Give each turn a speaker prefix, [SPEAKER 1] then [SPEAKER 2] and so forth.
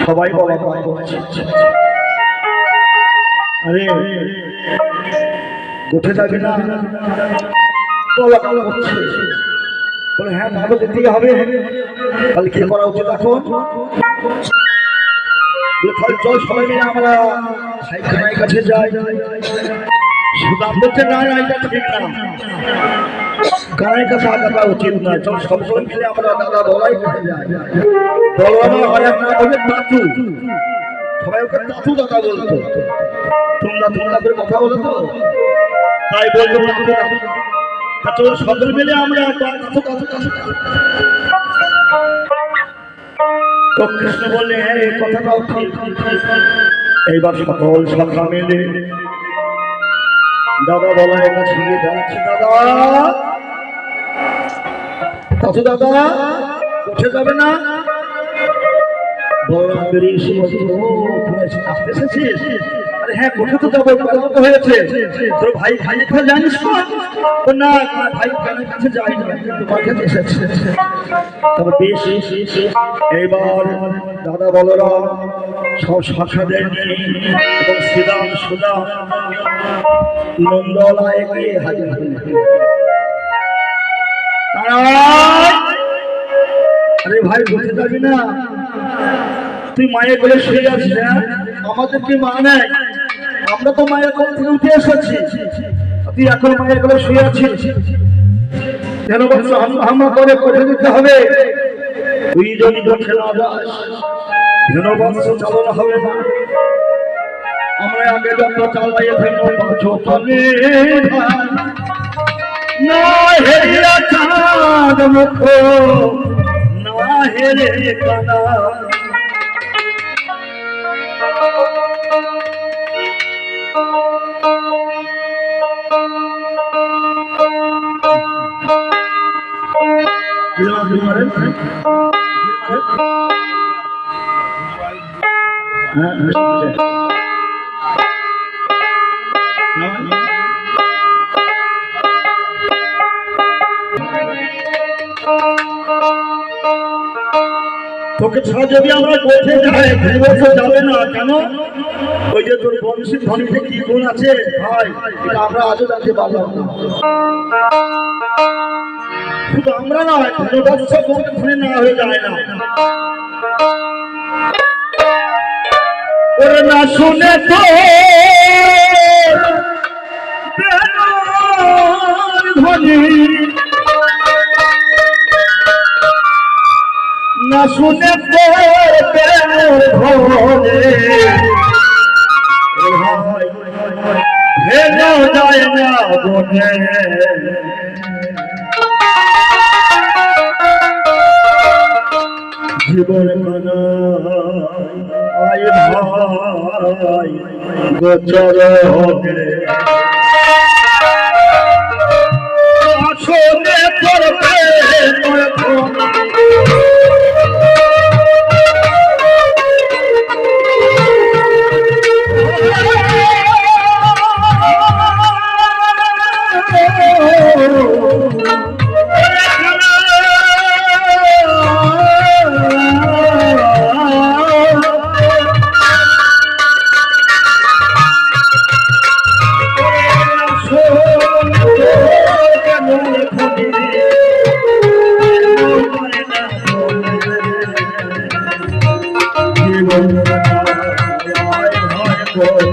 [SPEAKER 1] সবাই বলা উঠে যাবি না। বলা করছে হ্যাঁ ভালো যেতেই হবে। তাহলে কি করা উচিত এখন? চল সবাই মিলে আমরা সাইকেলের কাছে যাই। না। না, না সব মিলে আমরা যাই তোমরা করে কথা তাই বলতো তাতু সকল মিলে আমরা তো কৃষ্ণ বললে হ্যাঁ এই এইবার সকল শাখা মিলে দাদা বলায় কাছে গিয়ে দাঁড়াচ্ছে দাদা। কত দাদা উঠে যাবে না। বলরাম বেরিয়ে এসে বলছে, হ্যাঁ তোর ভাই জানিস না ভাই এইবার দাদা বলরাম সব নিয়ে এবং শ্রীরাম সুদাম আরে ভাই বুঝতে যাবি না? তুই মায়ের বলে শুয়ে আছিস হ্যাঁ? আমাদের কি মা নেই? আমরা তো মায়ের কোল থেকে উঠে এসেছি। তুই এখন মায়ের কোলে শুয়ে আছিস যেন বলছো হামা করে কোঠে দিতে হবে? তুই যদি কোঠে না হবে আমরা আগে যত চালাই চলে না হেরিয়া না হেরে কানা তোকে ছাড়া যদি আমরা কোথায় যাই বছর যাবে না, কেন? ওই যে তোর বংশী ধ্বনিতে কি গুণ আছে? ভাই আমরা আজও জানতে পারলাম না। শুধু আমরা না ধন্যবাদ ধ্বনি না হয়ে যায় না। ওরে না শুনে তো না শুনে হেন যায় না বনে জীবন আয় ভাই গোচর হবে Whoa.